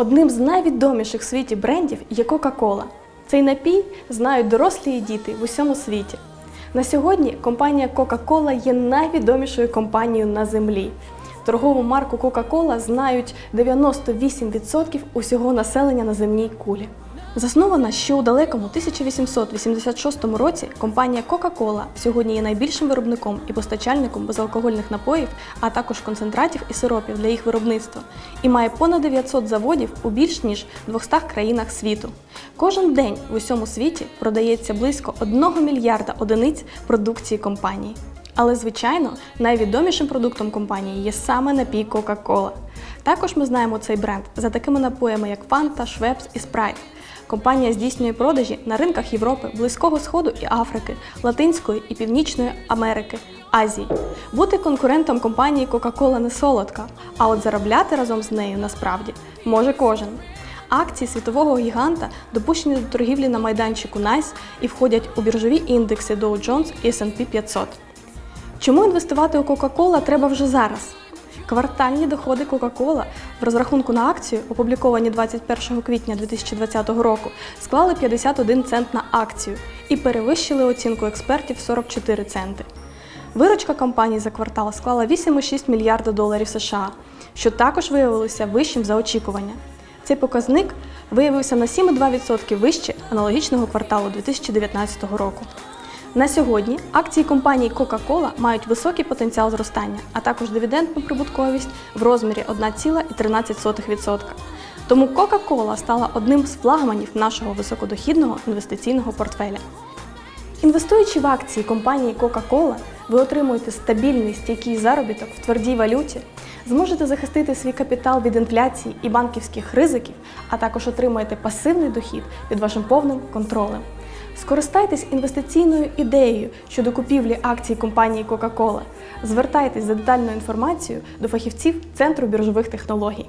Одним з найвідоміших в світі брендів є Кока-Кола. Цей напій знають дорослі і діти в усьому світі. На сьогодні компанія Coca-Cola є найвідомішою компанією на землі. Торгову марку Coca-Cola знають 98% усього населення на земній кулі. Заснована ще у далекому 1886 році, компанія Coca-Cola сьогодні є найбільшим виробником і постачальником безалкогольних напоїв, а також концентратів і сиропів для їх виробництва, і має понад 900 заводів у більш ніж 200 країнах світу. Кожен день в усьому світі продається близько 1 мільярда одиниць продукції компанії. Але, звичайно, найвідомішим продуктом компанії є саме напій Coca-Cola. Також ми знаємо цей бренд за такими напоями, як Fanta, Schweppes і Sprite. Компанія здійснює продажі на ринках Європи, Близького Сходу і Африки, Латинської і Північної Америки, Азії. Бути конкурентом компанії Coca-Cola не солодка, а от заробляти разом з нею насправді може кожен. Акції світового гіганта допущені до торгівлі на майданчику NICE і входять у біржові індекси Dow Jones і S&P 500. Чому інвестувати у Coca-Cola треба вже зараз? Квартальні доходи Coca-Cola в розрахунку на акцію, опубліковані 21 квітня 2020 року, склали 51 цент на акцію і перевищили оцінку експертів 44 центи. Виручка компанії за квартал склала 8,6 мільярда доларів США, що також виявилося вищим за очікування. Цей показник виявився на 7,2% вище аналогічного кварталу 2019 року. На сьогодні акції компанії Coca-Cola мають високий потенціал зростання, а також дивідендну прибутковість в розмірі 1,13%. Тому Coca-Cola стала одним з флагманів нашого високодохідного інвестиційного портфеля. Інвестуючи в акції компанії Coca-Cola, ви отримуєте стабільний стійкий заробіток в твердій валюті, зможете захистити свій капітал від інфляції і банківських ризиків, а також отримаєте пасивний дохід під вашим повним контролем. Скористайтесь інвестиційною ідеєю щодо купівлі акцій компанії Coca-Cola. Звертайтесь за детальною інформацією до фахівців Центру біржових технологій.